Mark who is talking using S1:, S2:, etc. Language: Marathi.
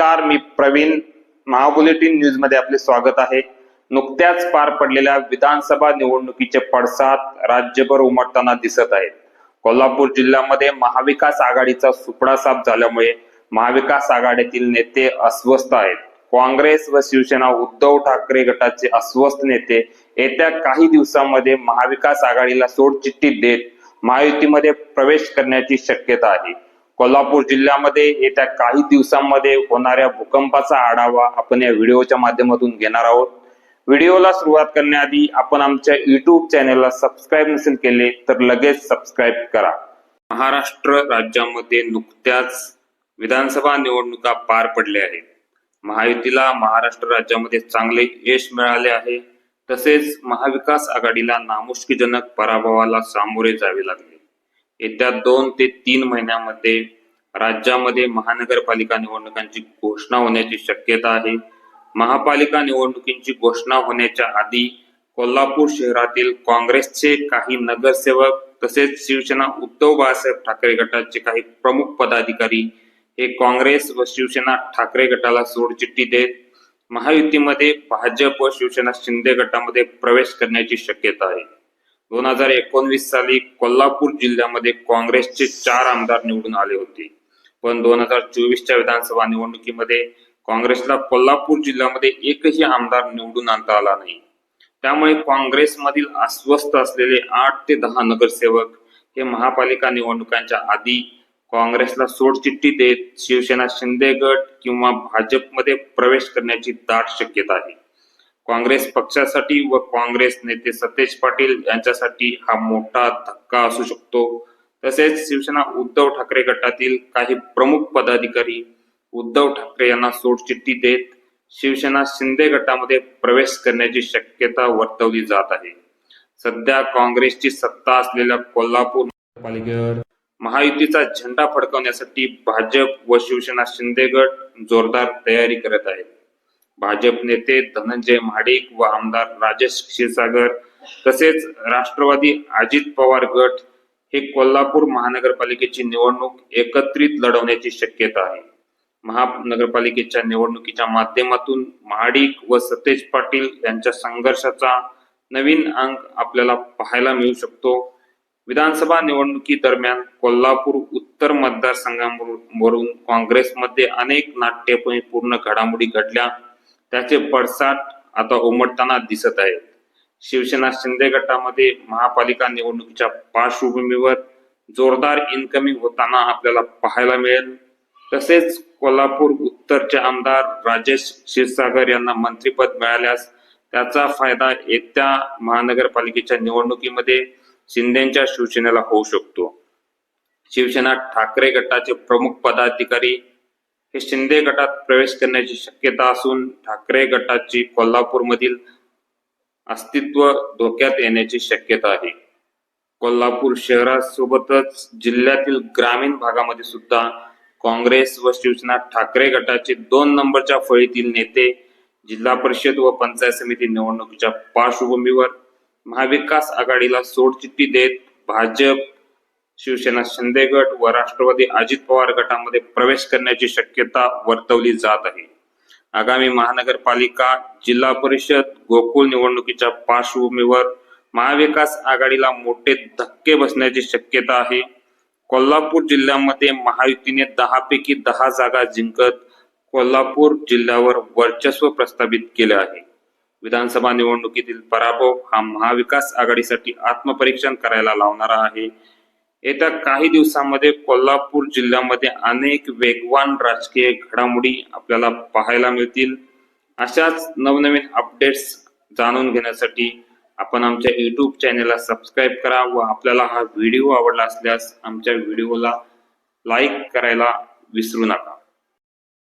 S1: नमस्कार मी प्रवीण. महाबुलेटिन न्यूजमध्ये आपले स्वागत आहे. नुकत्याच पार पडलेल्या विधानसभा निवडणुकीचे पडसाद राज्यभर उमटताना दिसत आहेत. कोल्हापूर जिल्ह्यामध्ये महाविकास आघाडीचा सुपडा साफ झाल्यामुळे महाविकास आघाडीतील नेते अस्वस्थ आहेत. काँग्रेस व शिवसेना उद्धव ठाकरे गटाचे अस्वस्थ नेते येत्या काही दिवसांमध्ये महाविकास आघाडीला सोडचिठ्ठी देत महायुतीमध्ये प्रवेश करण्याची शक्यता आहे. कोल्हापूर जिल्ह्यामध्ये येत्या काही दिवसांमध्ये होणाऱ्या भूकंपाचा आढावा आपण या व्हिडिओच्या माध्यमातून घेणार आहोत. व्हिडिओला सुरुवात करण्याआधी आपण आमच्या युट्यूब चॅनेलला सबस्क्राईब नसेल केले तर लगेच सबस्क्राईब करा. महाराष्ट्र राज्यामध्ये नुकत्याच विधानसभा निवडणुका पार पडल्या आहेत. महायुतीला महाराष्ट्र राज्यामध्ये चांगले यश मिळाले आहे. तसेच महाविकास आघाडीला नामुष्कीजनक पराभवाला सामोरे जावे लागले. येत्या दोन ते तीन महिन्यामध्ये राज्यामध्ये महानगरपालिका निवडणुकांची घोषणा होण्याची शक्यता आहे. महापालिका निवडणुकींची घोषणा होण्याच्या आधी कोल्हापूर शहरातील काँग्रेसचे काही नगरसेवक तसेच शिवसेना उद्धव बाळासाहेब ठाकरे गटाचे काही प्रमुख पदाधिकारी हे काँग्रेस व शिवसेना ठाकरे गटाला सोडचिठ्ठी देत महायुतीमध्ये भाजप व शिवसेना शिंदे गटामध्ये प्रवेश करण्याची शक्यता आहे. दोन हजार एकोणवीस साली कोल्हापूर जिल्ह्यामध्ये काँग्रेसचे चार आमदार निवडून आले होते. पण दोन हजार चोवीसच्या विधानसभा निवडणुकीमध्ये काँग्रेसला कोल्हापूर जिल्ह्यामध्ये एकही आमदार निवडून आणता आला नाही. त्यामुळे काँग्रेसमधील अस्वस्थ असलेले आठ ते दहा नगरसेवक हे महापालिका निवडणुकांच्या आधी काँग्रेसला सोडचिठ्ठी देत शिवसेना शिंदे गट किंवा भाजपमध्ये प्रवेश करण्याची दाट शक्यता आहे. काँग्रेस पक्षासाठी व काँग्रेस नेते सतेज पाटील यांच्यासाठी हा मोठा धक्का असू शकतो. तसेच शिवसेना उद्धव ठाकरे गटातील काही प्रमुख पदाधिकारी उद्धव ठाकरे यांना सोडचिठ्ठी देत शिवसेना शिंदे गटामध्ये प्रवेश करण्याची शक्यता वर्तवली जात आहे. सध्या काँग्रेसची सत्ता असलेल्या कोल्हापूर महापालिकेवर महायुतीचा झेंडा फडकवण्यासाठी भाजप व शिवसेना शिंदे गट जोरदार तयारी करत आहेत. भाजप नेते धनंजय महाडिक व आमदार राजेश क्षीरसागर तसेच राष्ट्रवादी अजित पवार गट हे कोल्हापूर महानगरपालिकेची निवडणूक एकत्रित लढवण्याची शक्यता आहे. महानगरपालिकेच्या निवडणुकीच्या माध्यमातून महाडिक व सतेज पाटील यांच्या संघर्षाचा नवीन अंक आपल्याला पाहायला मिळू शकतो. विधानसभा निवडणुकी दरम्यान कोल्हापूर उत्तर मतदारसंघावरून काँग्रेसमध्ये अनेक नाट्यपूर्ण घडामोडी घडल्या. त्याचे पडसाद आता उमटताना दिसत आहेत. शिवसेना शिंदे गटामध्ये महापालिका निवडणुकीच्या पार्श्वभूमीवर जोरदार इनकमिंग होताना आपल्याला पाहायला मिळेल. तसेच कोल्हापूर उत्तरचे आमदार राजेश क्षीरसागर यांना मंत्रीपद मिळाल्यास त्याचा फायदा येत्या महानगरपालिकेच्या निवडणुकीमध्ये शिंदेच्या शिवसेनेला होऊ शकतो. शिवसेना ठाकरे गटाचे प्रमुख पदाधिकारी हे शिंदे गटात प्रवेश करण्याची शक्यता असून ठाकरे गटाची कोल्हापूरमधील अस्तित्व धोक्यात येण्याची शक्यता आहे. कोल्हापूर शहरासोबतच जिल्ह्यातील ग्रामीण भागामध्ये सुद्धा काँग्रेस व शिवसेना ठाकरे गटाचे दोन नंबरच्या फळीतील नेते जिल्हा परिषद व पंचायत समिती निवडणुकीच्या पार्श्वभूमीवर महाविकास आघाडीला सोडचिठ्ठी देत भाजप शिवसेना शिंदे गट व राष्ट्रवादी अजित पवार गटामध्ये प्रवेश करण्याची शक्यता वर्तवली जात आहे. आगामी महानगरपालिका जिल्हा परिषद गोकुळ निवडणुकीच्या पार्श्वभूमीवर महाविकास आघाडीला मोठे धक्के बसण्याची शक्यता आहे. कोल्हापूर जिल्ह्यामध्ये महायुतीने दहा पैकी दहा जागा जिंकत कोल्हापूर जिल्ह्यावर वर्चस्व प्रस्थापित केले आहे. विधानसभा निवडणुकीतील पराभव हा महाविकास आघाडीसाठी आत्मपरीक्षण करायला लावणारा आहे. येत्या काही दिवसांमध्ये कोल्हापूर जिल्ह्यामध्ये अनेक वेगवान राजकीय घडामोडी आपल्याला पाहायला मिळतील. अशाच नवनवीन अपडेट्स जाणून घेण्यासाठी आपण आमच्या यूट्यूब चॅनेलला सबस्क्राईब करा व आपल्याला हा व्हिडिओ आवडला असल्यास आमच्या व्हिडिओला लाईक करायला विसरू नका.